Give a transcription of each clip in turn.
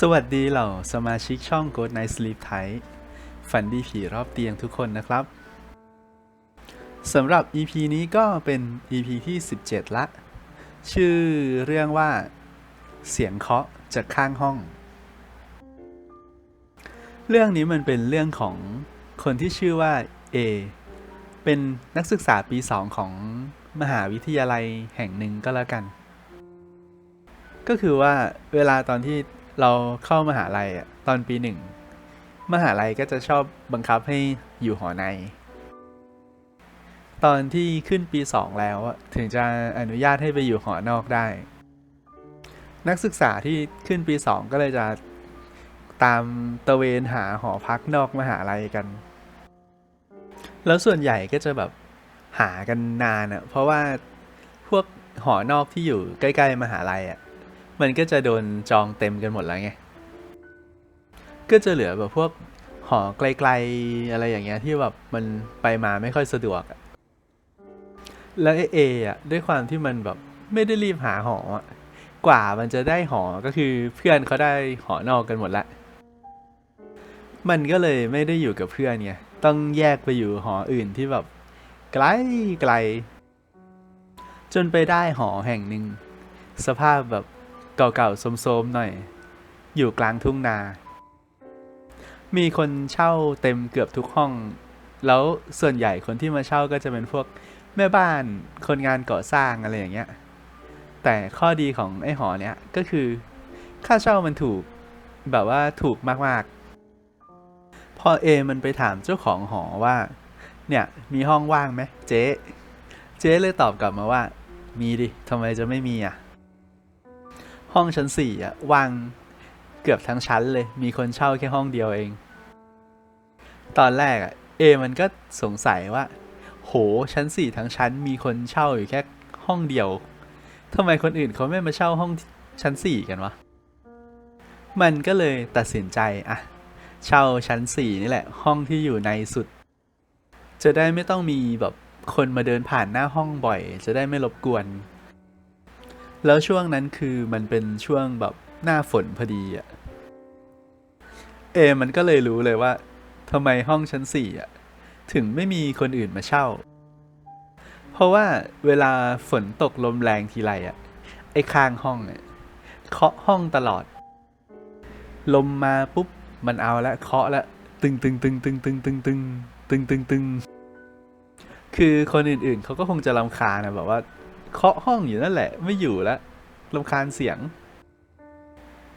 สวัสดีเหล่าสมาชิกช่อง Good Night Sleep ไทยฝันดีผีรอบเตียงทุกคนนะครับสำหรับ EP นี้ก็เป็น EP ที่ 17 ละ ชื่อเรื่องว่า เสียงเคาะจากข้างห้อง เรื่องนี้มันเป็นเรื่องของคนที่ชื่อว่า A เป็นนักศึกษาปี 2 ของมหาวิทยาลัยแห่งหนึ่งก็แล้วกัน ก็คือว่าเวลาตอนที่ เราเข้ามหาลัยอะตอนปีหนึ่งมหาลัยก็จะชอบบังคับให้อยู่หอใน ตอนที่ขึ้นปีสองแล้วถึงจะอนุญาตให้ไปอยู่หอนอกได้ นักศึกษาที่ขึ้นปีสองก็เลยจะตามตะเวนหาหอพักนอกมหาลัยกัน แล้วส่วนใหญ่ก็จะแบบหากันนานอะเพราะว่าพวกหอนอกที่อยู่ใกล้ ๆ มหาลัยอะ มันก็จะโดนจองเต็มกันหมดแล้วไง ก็จะเหลือแบบพวกหอไกลๆอะไรอย่างเงี้ยที่แบบมันไปมาไม่ค่อยสะดวก แล้วเอเออะด้วยความที่มันแบบไม่ได้รีบหาหออะกว่ามันจะได้หอก็คือเพื่อนเขาได้หอนอกกันหมดละ มันก็เลยไม่ได้อยู่กับเพื่อนไง ต้องแยกไปอยู่หออื่นที่แบบไกลไกลๆจนไปได้หอแห่งหนึ่ง สภาพแบบ เก่าๆโสมๆหน่อย อยู่กลางทุ่งนา มีคนเช่าเต็มเกือบทุกห้อง แล้วส่วนใหญ่คนที่มาเช่าก็จะเป็นพวกแม่บ้านคนงานก่อสร้างอะไรอย่างเงี้ย แต่ข้อดีของไอ้หอเนี้ยก็คือ ค่าเช่ามันถูกแบบว่าถูกมากๆ พอเอมันไปถามเจ้าของหอว่า เนี่ยมีห้องว่างไหมเจ๊ เจ๊เลยตอบกลับมาว่า มีดิทำไมจะไม่มีอะ ห้องชั้นสี่อะว่างเกือบทั้งชั้นเลย มีคนเช่าแค่ห้องเดียวเอง ตอนแรกอะเอมันก็สงสัยว่า โหชั้นสี่ทั้งชั้นมีคนเช่าอยู่แค่ห้องเดียวทำไมคนอื่นเขาไม่มาเช่าห้องชั้นสี่กันวะ มันก็เลยตัดสินใจอะเช่าชั้นสี่นี่แหละ ห้องที่อยู่ในสุด จะได้ไม่ต้องมีแบบคนมาเดินผ่านหน้าห้องบ่อย จะได้ไม่รบกวน แล้วช่วงนั้นคือมันเป็นช่วงแบบหน้าฝนพอดีอะเอ มันก็เลยรู้เลยว่าทำไมห้องชั้นสี่อะถึงไม่มีคนอื่นมาเช่า เพราะว่าเวลาฝนตกลมแรงทีไรอะไอ้ข้างห้องอะเคาะห้องตลอด ลมมาปุ๊บมันเอาละเคาะละตึงตึงตึงตึงตึงตึงตึงตึงตึงตึงคือคนอื่นๆเขาก็คงจะรำคาญนะแบบว่า เคาะห้องอยู่นั่นแหละ ไม่อยู่แล้วรำคาญเสียง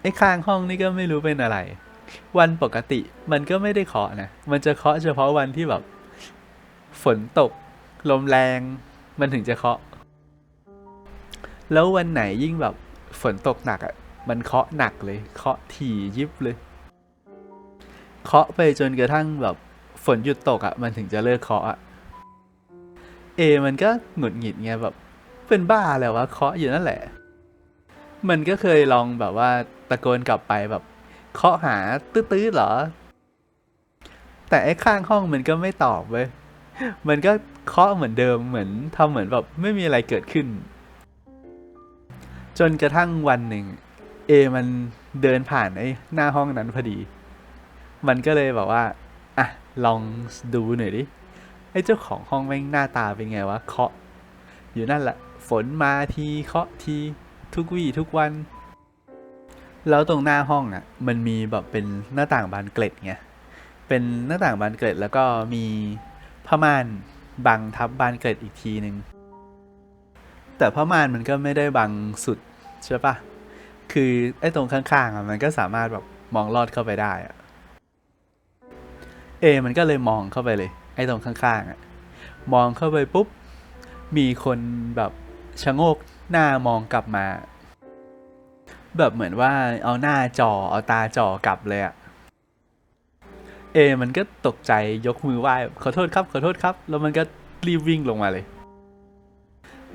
ไอ้ข้างห้องนี่ก็ไม่รู้เป็นอะไร วันปกติมันก็ไม่ได้เคาะนะ มันจะเคาะเฉพาะวันที่แบบ ฝนตก ลมแรง มันถึงจะเคาะ แล้ววันไหนยิ่งแบบ ฝนตกหนักอะ่ะ มันเคาะหนักเลย เคาะถี่ยิบเลย เคาะไปจนกระทั่งแบบฝนหยุดตกอะ่ะ มันถึงจะเลิกเคาะอะ่ะ เอ มันก็หงุดหงิดไงแบบ เป็นบ้าแล้ววะเคาะอยู่นั่นแหละ มันก็เคยลองแบบว่าตะโกนกลับไปแบบเคาะหาตื้อๆเหรอ แต่ไอ้ข้างห้องมันก็ไม่ตอบเว้ยมันก็เคาะเหมือนเดิมเหมือนทำเหมือนแบบไม่มีอะไรเกิดขึ้น จนกระทั่งวันหนึ่ง เอมันเดินผ่านไอ้หน้าห้องนั้นพอดี มันก็เลยแบอกว่าอะลองดูหน่อยดิไอ้เจ้าของห้องแม่งหน้าตาเป็นไงวะเคาะอยู่นั่นแหละ ฝนมาทีเคาะทีทุกวี่ทุกวัน แล้วตรงหน้าห้องอะ มันมีแบบเป็นหน้าต่างบานเกล็ดไงเป็นหน้าต่างบานเกล็ดแล้วก็มีผ้าม่านบังทับบานเกล็ดอีกทีหนึ่งแต่ผ้าม่านมันก็ไม่ได้บังสุดใช่ปะคือไอ้ตรงข้างๆอะมันก็สามารถแบบมองลอดเข้าไปได้อะเอ มันก็เลยมองเข้าไปเลย ไอ้ตรงข้างๆอะมองเข้าไปปุ๊บ มีคนแบบ ชะโงกหน้ามองกลับมา แบบเหมือนว่าเอาหน้าจอเอาตาจอกลับเลยอะเอ มันก็ตกใจยกมือไหว้ขอโทษครับขอโทษครับ แล้วมันก็รีบวิ่งลงมาเลย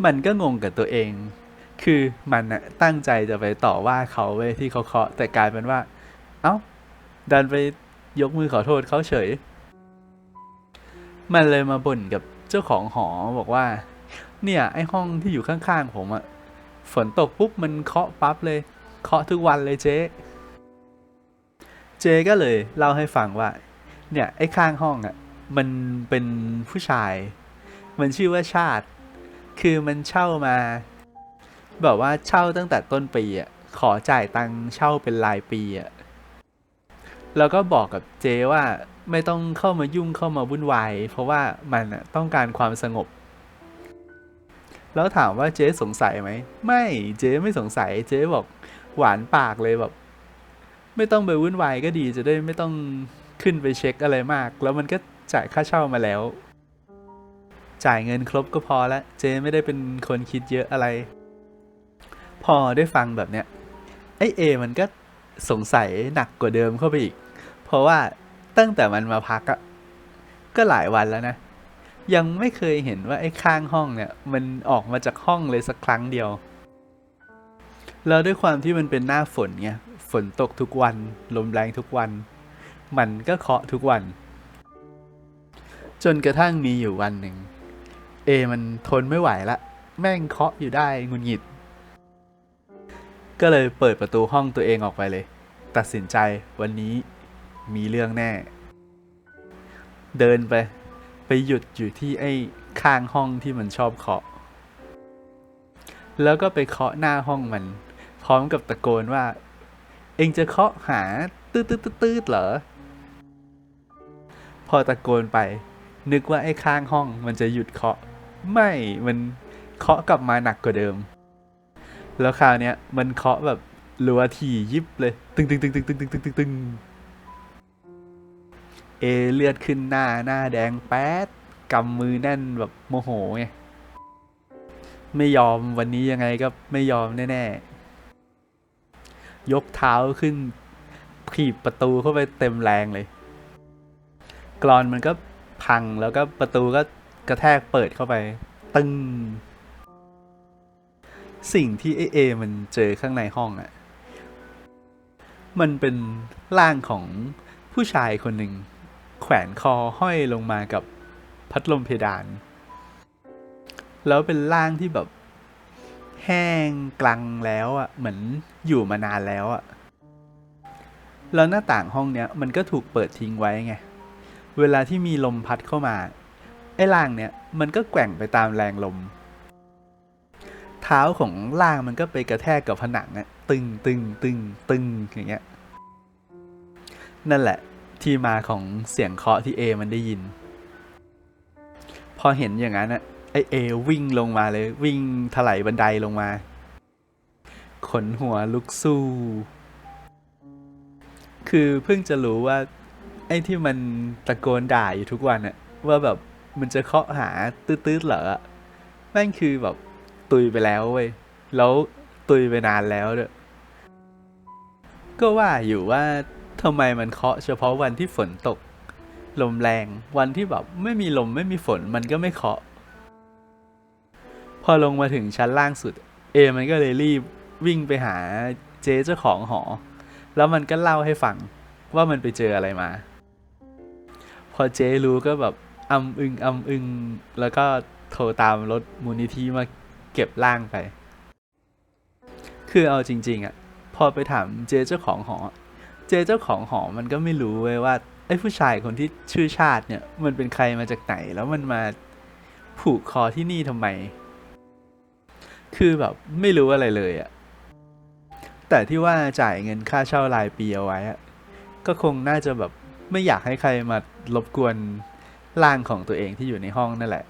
มันก็งงกับตัวเอง คือมันอะตั้งใจจะไปต่อว่าเขาเว้ยที่เขาเคาะแต่กลายเป็นว่า เอ้า ดันไปยกมือขอโทษเขาเฉย มันเลยมาบ่นกับเจ้าของหอบอกว่า เนี่ยไอห้องที่อยู่ข้างๆผมอะฝนตกปุ๊บมันเคาะปั๊บเลย เคาะทุกวันเลยเจ๊ เจ๊ก็เลยเล่าให้ฟังว่า เนี่ยไอ้ข้างห้องอะมันเป็นผู้ชาย มันชื่อว่าชาติ คือมันเช่ามา แบบว่าเช่าตั้งแต่ต้นปีอะขอจ่ายตังเช่าเป็นรายปีอะแล้วก็บอกกับเจว่าไม่ต้องเข้ามายุ่งเข้ามาวุ่นวายเพราะว่ามันอะต้องการความสงบ แล้วถามว่าเจ๊สงสัยไหม ไม่เจ๊ไม่สงสัย เจ๊บอกหวานปากเลยแบบ ไม่ต้องไปวุ่นวายก็ดีจะได้ไม่ต้องขึ้นไปเช็คอะไรมาก แล้วมันก็จ่ายค่าเช่ามาแล้ว จ่ายเงินครบก็พอละเจ๊ไม่ได้เป็นคนคิดเยอะอะไร พอได้ฟังแบบเนี้ยไอเอมันก็สงสัยหนักกว่าเดิมเข้าไปอีก เพราะว่าตั้งแต่มันมาพักอะก็หลายวันแล้วนะ ยังไม่เคยเห็นว่าไอ้ข้างห้องเนี่ยมันออกมาจากห้องเลยสักครั้งเดียว แล้วด้วยความที่มันเป็นหน้าฝนไงฝนตกทุกวัน ลมแรงทุกวัน มันก็เคาะทุกวัน จนกระทั่งมีอยู่วันหนึ่ง เอมันทนไม่ไหวละ แม่งเคาะอยู่ได้งุนหงิด ก็เลยเปิดประตูห้องตัวเองออกไปเลย ตัดสินใจวันนี้มีเรื่องแน่ เดินไป ไปหยุดอยู่ที่ไอ้ข้างห้องที่มันชอบเคาะ แล้วก็ไปเคาะหน้าห้องมัน พร้อมกับตะโกนว่า เองจะเคาะหาตืดตืดตืดตืดเหรอ พอตะโกนไป นึกว่าไอ้ข้างห้องมันจะหยุดเคาะ ไม่มันเคาะกลับมาหนักกว่าเดิม แล้วคราวเนี้ยมันเคาะแบบรัวถี่ยิบเลย ตึงตึงตึงตึงตึงตึงตึงตึงตึง เอเลือดขึ้นหน้าหน้าแดงแป๊ดกำมือแน่นแบบโมโหไงไม่ยอมวันนี้ยังไงก็ไม่ยอมแน่ๆ ยกเท้าขึ้นขีบประตูเข้าไปเต็มแรงเลย กรอนมันก็พังแล้วก็ประตูก็กระแทกเปิดเข้าไป ตึงสิ่งที่เอเอมันเจอข้างในห้องอะ่ะ มันเป็นร่างของผู้ชายคนหนึ่ง วนคอห้อยลงมากับพัดลมเพดาน แล้วเป็นร่างที่แบบแห้งกลังแล้วอะ่ะเหมือนอยู่มานานแล้วอะ่ะแล้วหน้าต่างห้องเนี้ยมันก็ถูกเปิดทิ้งไว้ไง เวลาที่มีลมพัดเข้ามา ไอ้ร่างเนี้ยมันก็แกว่งไปตามแรงลม เท้าของร่างมันก็ไปกระแทกกับผนังอะตึงตึงตึงตึงอย่างเงี้ย นั่นแหละ ที่มาของเสียงเคาะที่เอมันได้ยิน พอเห็นอย่างนั้นอะไอเอวิ่งลงมาเลย วิ่งถลายบันไดลงมา ขนหัวลุกสู้ คือเพิ่งจะรู้ว่า ไอ้ที่มันตะโกนด่าอยู่ทุกวันอะว่าแบบมันจะเคาะหาตื้อๆเหรอแม่งคือแบบตุยไปแล้วเว้ย แล้วตุยไปนานแล้วด้วยก็ว่าอยู่ว่า ทำไมมันเคาะเฉพาะวันที่ฝนตก ลมแรงวันที่แบบไม่มีลมไม่มีฝนมันก็ไม่เคาะ พอลงมาถึงชั้นล่างสุด เอมันก็เลยรีบวิ่งไปหาเจ๊เจ้าของหอ แล้วมันก็เล่าให้ฟังว่ามันไปเจออะไรมา พอเจ๊รู้ก็แบบอำอึงอำอึง แล้วก็โทรตามรถมูลนิธิมาเก็บร่างไป คือเอาจริง ๆอะพอไปถามเจ๊เจ้าของหอ เจ๊เจ้าของหอมันก็ไม่รู้เว้ยว่าไอ้ผู้ชายคนที่ชื่อชาติเนี่ย มันเป็นใครมาจากไหน แล้วมันมาผูกคอที่นี่ทำไม คือแบบไม่รู้อะไรเลยอะแต่ที่ว่าจ่ายเงินค่าเช่ารายปีเอาไว้อะก็คงน่าจะแบบไม่อยากให้ใครมารบกวนร่างของตัวเองที่อยู่ในห้องนั่นแหละ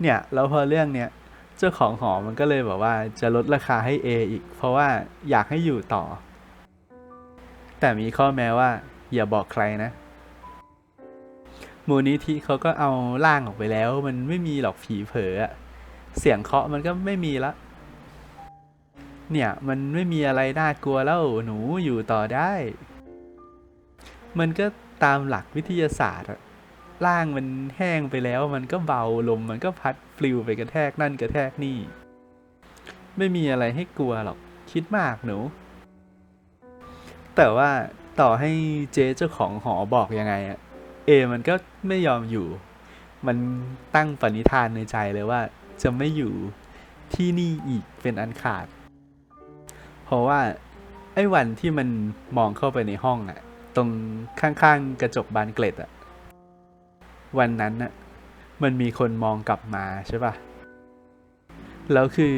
เนี่ยแล้วพอเรื่องเนี้ยเจ้าของหอมันก็เลยบอกว่าจะลดราคาให้เออีก เพราะว่าอยากให้อยู่ต่อ แต่มีข้อแม้ว่า อย่าบอกใครนะ มูลนิธิเขาก็เอาร่างออกไปแล้ว มันไม่มีหรอกผีเผลออะเสียงเคาะมันก็ไม่มีละ เนี่ยมันไม่มีอะไรน่ากลัวแล้วหนูอยู่ต่อได้ มันก็ตามหลักวิทยาศาสตร์อะร่างมันแห้งไปแล้ว มันก็เบาลมมันก็พัดปลิวไปกระแทกนั่นกระแทกนี่ ไม่มีอะไรให้กลัวหรอก คิดมากหนู แต่ว่าต่อให้เจ๊เจ้าของหอบอกยังไงอะเอมันก็ไม่ยอมอยู่ มันตั้งปณิธานในใจเลยว่า จะไม่อยู่ที่นี่อีกเป็นอันขาด เพราะว่าไอ้วันที่มันมองเข้าไปในห้องอะตรงข้างๆกระจกบานเกล็ดอะวันนั้นอะมันมีคนมองกลับมาใช่ปะแล้วคือ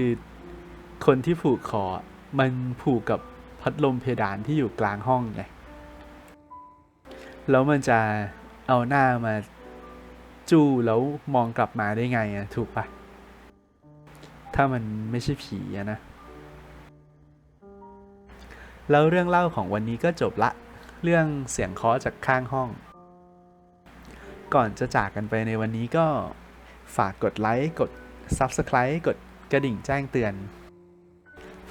คนที่ผูกคอมันผูกกับ พัดลมเพดานที่อยู่กลางห้องไง แล้วมันจะเอาหน้ามาจู้แล้วมองกลับมาได้ไงอะถูกปะถ้ามันไม่ใช่ผีอะนะ แล้วเรื่องเล่าของวันนี้ก็จบละ เรื่องเสียงเคาะจากข้างห้อง ก่อนจะจากกันไปในวันนี้ก็ฝากกดไลค์กด Subscribe กดกระดิ่งแจ้งเตือน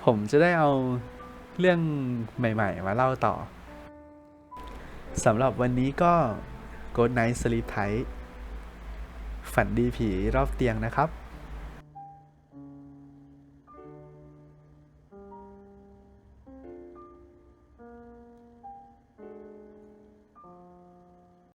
ผมจะได้เอา เรื่องใหม่ๆ มาเล่าต่อสำหรับวันนี้ก็ Good Night Sleep Tight ฝันดีผีรอบเตียงนะครับ